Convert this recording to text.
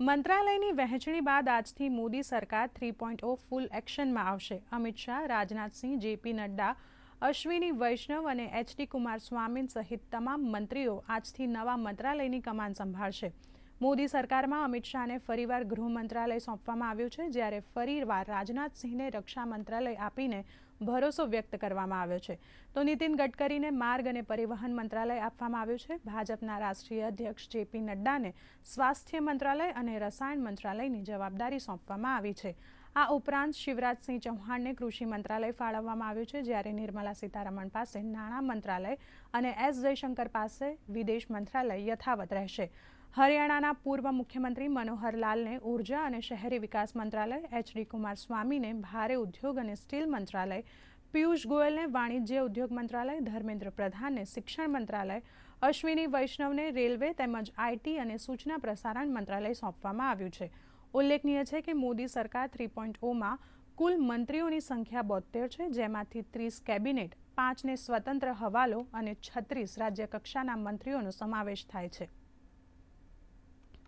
મંત્રાલયની વહેંચણી બાદ આજથી મોદી સરકાર થ્રી પોઈન્ટ ઓ ફૂલ એક્શનમાં આવશે. અમિત શાહ રાજનાથસિંહ જેપી નડ્ડા, અશ્વિની, વૈષ્ણવ અને એચડી કુમારસ્વામી સહિત તમામ મંત્રીઓ આજથી નવા મંત્રાલયની કમાન સંભાળશે. મોદી સરકારમાં અમિત શાહને ફરીવાર ગૃહ મંત્રાલય સોંપવામાં આવ્યું છે, જ્યારે ફરીવાર રાજનાથસિંહને રક્ષા મંત્રાલય આપીને ભરોસો વ્યક્ત કરવામાં આવ્યો છે. તો નીતિન ગડકરીને માર્ગ અને પરિવહન મંત્રાલય આપવામાં આવ્યું છે. ભાજપના રાષ્ટ્રીય અધ્યક્ષ જેપી નડ્ડાને સ્વાસ્થ્ય મંત્રાલય અને રસાયણ મંત્રાલયની જવાબદારી સોંપવામાં આવી છે. આ ઉપરાંત શિવરાજસિંહ ચૌહાણને કૃષિ મંત્રાલય ફાળવવામાં આવ્યું છે, જ્યારે નિર્મલા સીતારમણ પાસે નાણાં મંત્રાલય અને એસ જયશંકર પાસે વિદેશ મંત્રાલય યથાવત રહેશે. હરિયાણાના પૂર્વ મુખ્યમંત્રી મનોહરલાલને ઊર્જા અને શહેરી વિકાસ મંત્રાલય એચડી કુમારસ્વામીને ભારે ઉદ્યોગ અને સ્ટીલ મંત્રાલય, પિયુષ ગોયલને વાણિજ્ય ઉદ્યોગ મંત્રાલય, ધર્મેન્દ્ર પ્રધાનને શિક્ષણ મંત્રાલય, અશ્વિની વૈષ્ણવને રેલવે તેમજ આઈટી અને સૂચના પ્રસારણ મંત્રાલય સોંપવામાં આવ્યું છે. ઉલ્લેખનીય છે કે મોદી સરકાર થ્રી પોઈન્ટ ઓમાં કુલ મંત્રીઓની સંખ્યા બોતેર છે, જેમાંથી ત્રીસ કેબિનેટ, પાંચને સ્વતંત્ર હવાલો અને છત્રીસ રાજ્ય કક્ષાના મંત્રીઓનો સમાવેશ થાય છે.